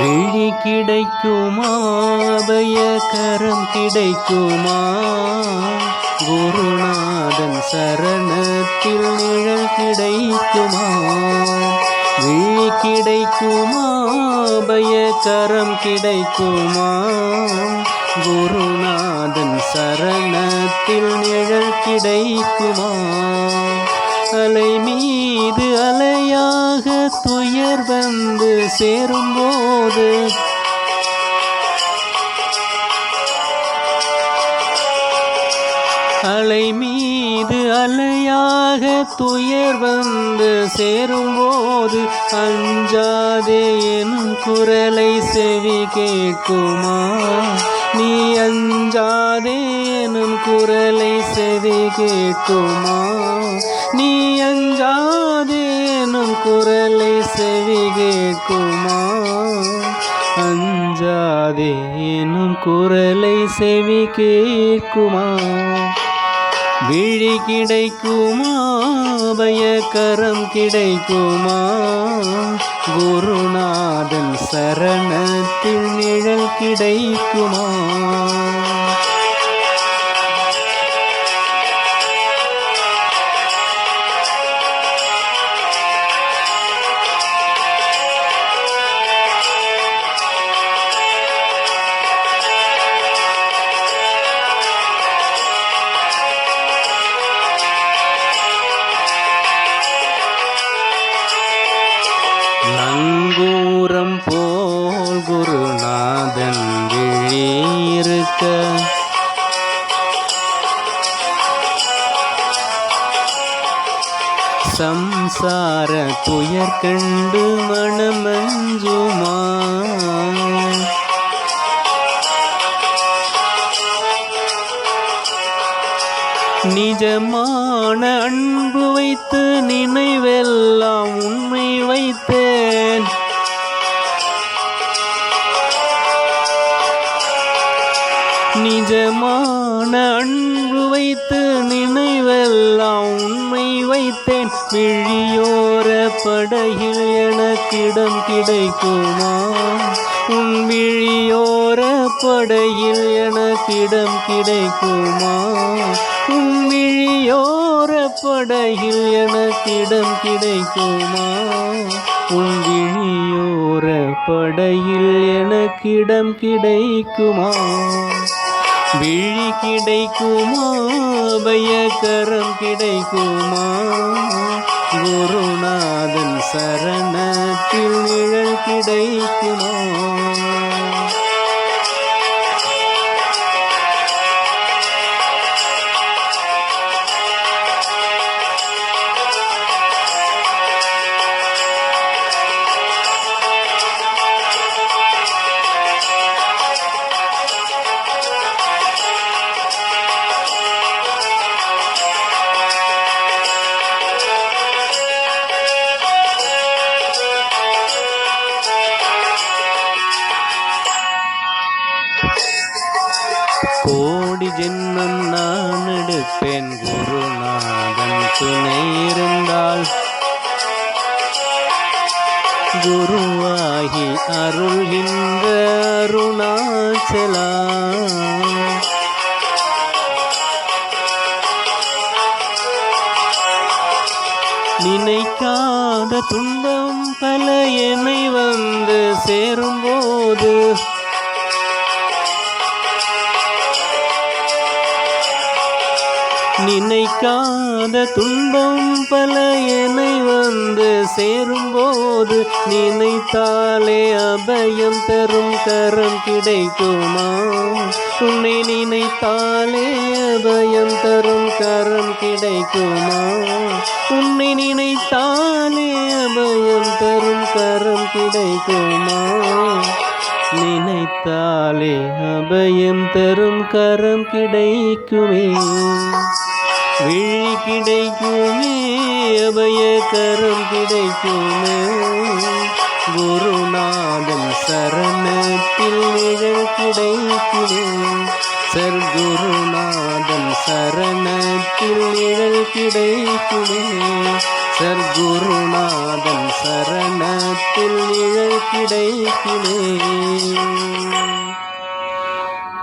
விழி கிடைக்குமா? அபய கரம் கிடைக்குமா? குருநாதன் சரணத்தில் நிழல் கிடைக்குமா? விழி கிடைக்குமா? அபய கரம் கிடைக்குமா? குருநாதன் சரணத்தில் நிழல் கிடைக்குமா? அலை மீது அலையாக துயர் வந்து சேரும்போது அலை மீது அலையாக துயர் வந்து சேரும்போது அஞ்சாதே எனும் குரலை செவி கேட்குமா? நீ அஞ்சாதே எனும் குரலை செவி கேட்குமா? நீ அஞ்சாதேனும் குரலை செவி கேட்குமா? அஞ்சாதேனும் குரலை செவி கேட்குமா? விழி கிடைக்குமா? பயக்கரம் கிடைக்குமா? குருநாதன் சரணத்தில் நிழல் கிடைக்குமா? குருநாதன் விழியிருக்க. சம்சார துயர் கண்டு மனமஞ்சுமா? நிஜமான அன்பு வைத்து நினைவெல்லாம் உண்மை வைத்து அன்பு வைத்து நினைவெல்லாம் உண்மை வைத்தேன். விழியோர படகில் எனக்கிடம் கிடைக்குமா? உன் விழியோர படையில் எனக்கிடம் கிடைக்குமா? உன் விழியோர படையில் எனக்கிடம் கிடைக்குமா? உன் விழியோர படையில் எனக்கிடம் கிடைக்குமா? விழி கிடைக்குமா பயக்கரம் கிடைக்குமா? குருநாதன் சரணத்தில் நிழல் கிடைக்குமா? ஜென்மம் நான் எடுப்பேன் குருநாதன் துணை இருந்தால். குருவாகி அருள்கின்ற அருணாச்சலா. நினைக்காத துன்பம் பல என்னை வந்து சேரும்போது. நினைக்காத துன்பம் பல என்னை வந்து சேரும்போது நினைத்தாலே அபயம் தரும் கரம் கிடைக்குமா? உன்னை நினைத்தாலே அபயம் தரும் கரம் கிடைக்குமா? உன்னை நினைத்தாலே அபயம் தரும் கரம் கிடைக்குமா? நினைத்தாலே அபயம் தரும் கரம் கிடைக்குமே. விழி கிடைக்குமே அபய கரம் கிடைக்குமே. குருநாதன் சரணத்தில் நிழல் கிடைக்குமே. சர்க்குருநாதன் சரணத்தில் நிழல் கிடைக்குமே சர்க்குருநாதன் சரணத்தில் நிழல் கிடைக்குமே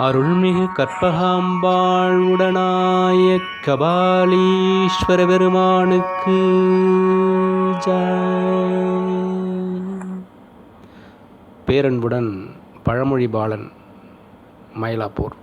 அருள்மிகு கற்பகாம்பாள் உடனாய கபாலீஸ்வர பெருமானுக்கு பேரன்புடன் பழமொழி பாலன் மயிலாப்பூர்.